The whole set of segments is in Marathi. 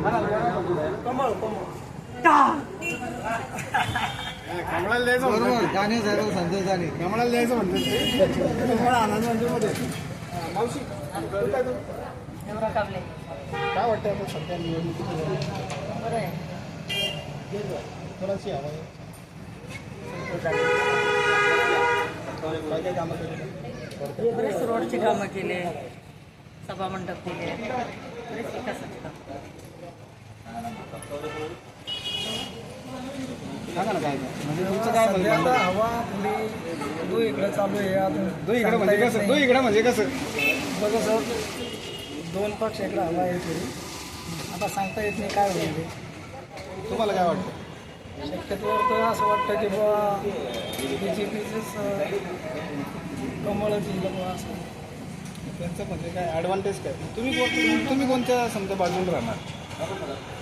कमळ कमळाला द्यायचं बरोबर म्हणतात झालं संतोष दाणे कमळाला द्यायचं म्हणतो ते कमळ आनंद मंदिरमध्ये मावशी तू काय वाटतं आता सध्या निवडणुकीची कोणाची हवा आहे कामं केली बरेच रोडची कामं केले सभामंडप केले. बरेच विकासाचे सांगा ना काय काय म्हणजे तुमचं काय सध्या म्हणणं आता हवा थोडी दो इकडे चालू आहे अजून दो इकडे म्हणजे कसं? दो. इकडे म्हणजे कसं? बघा सर दोन पक्ष इकडे हवा आहे थोडी आता सांगता येत नाही काय होईल ते. तुम्हाला काय वाटतं? शक्यतोवर तर असं वाटतं की बुवा बी जे पीचंच कमळच येईल बुवा असं. त्यांचं म्हणजे काय ॲडव्हान्टेज काय? तुम्ही कोण तुम्ही कोणत्या समजा बाजूला राहणार?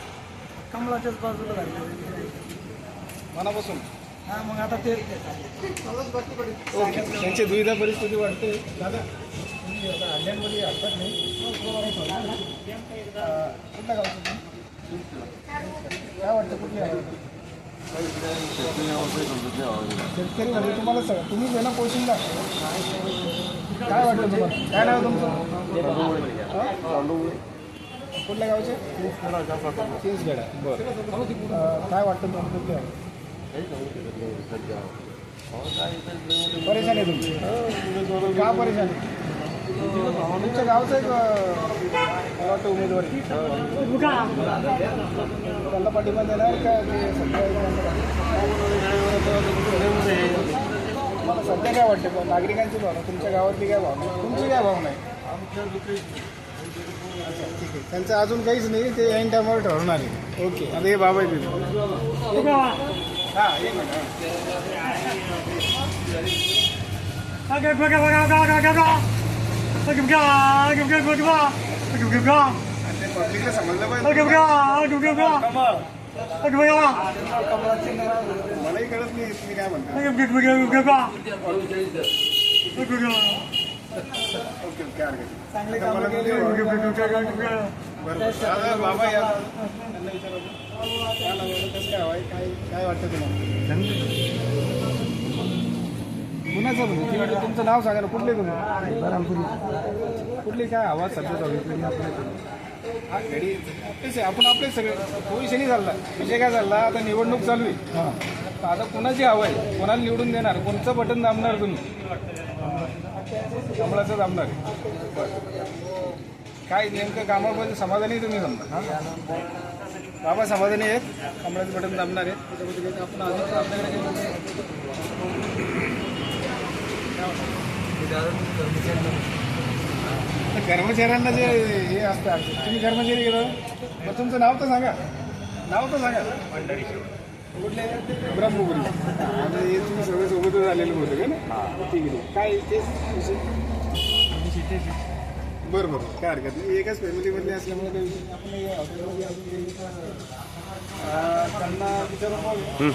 कमळाच्याच बाजूला राहिले मनापासून? हा मग आता ते ओके. त्यांची दुविधा परिस्थिती वाटते दादा तुम्ही आता हल्ल्यांमध्ये हरकत नाही. अं, कुठल्या गावचं तुम्ही? काय वाटतं कुठली? शेतकरी म्हणजे तुम्हाला सगळं तुम्ही देणं पोशिंदा काय वाटतं तुम्हाला? काय नाव तुमचं? हा? कुठल्या गावचे? तीसगडा बरं काय वाटतं तुम्हाला? परेशान आहे तुमची. का परेशान? आहे तुमच्या गावचं एक अं, मला वाटतं उमेदवार? आहे. त्यांना पाठिंबा देणार का ते सध्या मला सध्या काय वाटतं? नागरिकांची भावना तुमच्या गावातली काय भावना? तुमची काय भावना आहे? आमच्या त्यांचं अजून काहीच नाही ते ऐन टायमावर ठरवणार आहे ओके आता हे बाबा आहे तिथे हां एक मिनिट समजलं पाहिजे मलाही कळत नाही तुम्ही काय म्हणता ओके ओके हरकत बाबा या काय काय काय वाटतं तुम्हाला कुणाचं म्हणजे तुमचं नाव सांगा ना कुठले तुम्ही? बरामपुरी कुठली काय हवा सध्या आहे? हा घडी आहे आपण आपले सगळे तो विषय नाही चालला विषय काय चालला आता निवडणूक चालू आहे. आता कुणाची हवा आहे? कोणाला निवडून देणार? कोणचं बटन दाबणार तुम्ही? कमळाचं जमणार आहे. बरं. काय नेमकं कामामध्ये समाधानी तुम्ही जमणार हां? बाबा समाधानी आहेत कमळाचं बटन जमणार आहे. त्याच्याबद्दल आपण अजून आपल्याकडे तर कर्मचाऱ्यांना जे हे असतं तुम्ही कर्मचारी गेलो मग तुमचं नाव तर सांगा. नाव तर सांगा. ब्रह्मपुरी आता हे तुम्ही सगळे सोबतच आलेले होते का ना ठीक आहे काय तेच विषय बरं बरं काय हरकत नाही एकाच फॅमिलीमधले असल्यामुळे काही आपण त्यांना विचारून बघू.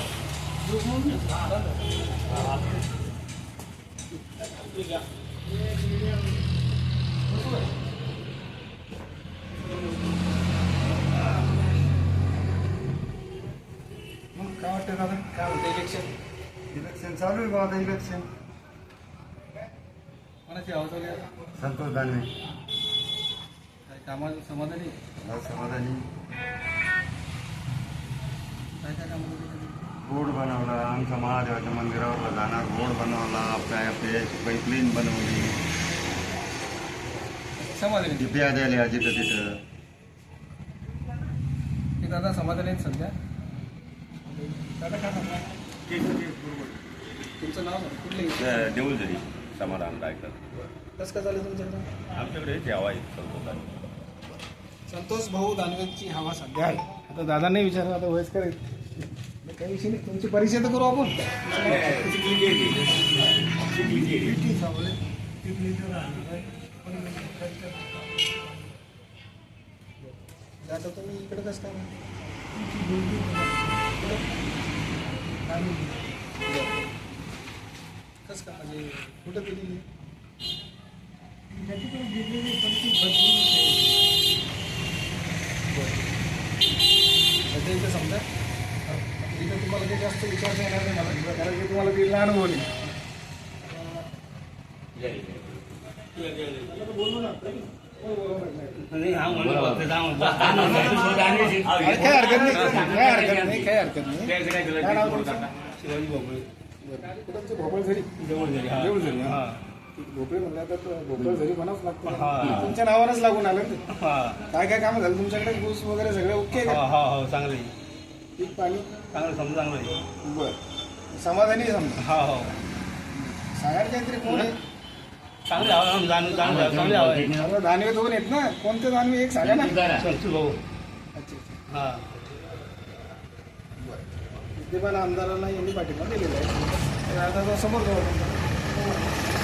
मग काय वाटतं दादा काय होतं इलेक्शन इलेक्शन चालू आहे बाबा इलेक्शन कोणाची आता? संतोष दानवे. काय कामाचं समाधानी? भाऊ समाधानी. काय काय कामं केली? रोड बनवला आमच्या महादेवाच्या मंदिरावरला जाणार रोड बनवला आपल्या प्यायची पाईपलाईन बनवली. समाधानी? ती प्या द्यायला जिथं तिथं. हे दादा समाधानी आहेत सध्या? दादा काय म्हणता? तुमचं नाव सांगा. कुठले देऊळ जरी समाधान रायकर कसं काय चालेल तुमच्याकडं आमच्याकडे जेव्हा संतोषाने संतोष भाऊ दानवेची हवा सध्या आहे आता दादांनी विचारलं आता वयस्कर आहेत काही विषय नाही तुमची परीक्षा तर करू आपण आता तुम्ही इकडे कसं काय? बरं. कसं का? म्हणजे कुठं दिलेली समजा इथं तुम्हाला काही जास्त विचार मला. कारण की तुम्हाला काय हरकत नाही. काही हरकत नाही. हरकत नाही. भोपळ झरी. देऊळ झरी हा. भोपळे म्हणलं आता तर भोपळ झरी म्हणावंच लागतं. तुमच्या नावानंच लागून आलं ना ते. काय काय कामं झालं? तुमच्याकडे ऊस वगैरे सगळं ओके का? हो हो चांगलं. आहे पीक पाणी? चांगलं समजा चांगलं आहे. बरं. समाधानी आहे समजा. हो हो. सांगायला काहीतरी कोण आहे? चांगले हवा जाणून चांगलं चांगले हवा आहे. आता दानवे दोन आहेत ना. कोणते दानवे? एक सांगा ना? संतू भाऊ. अच्छा अच्छा. हा. विद्यमान आमदारांना यांनी पाठिंबा दिलेला आहे. आता समोर जाऊ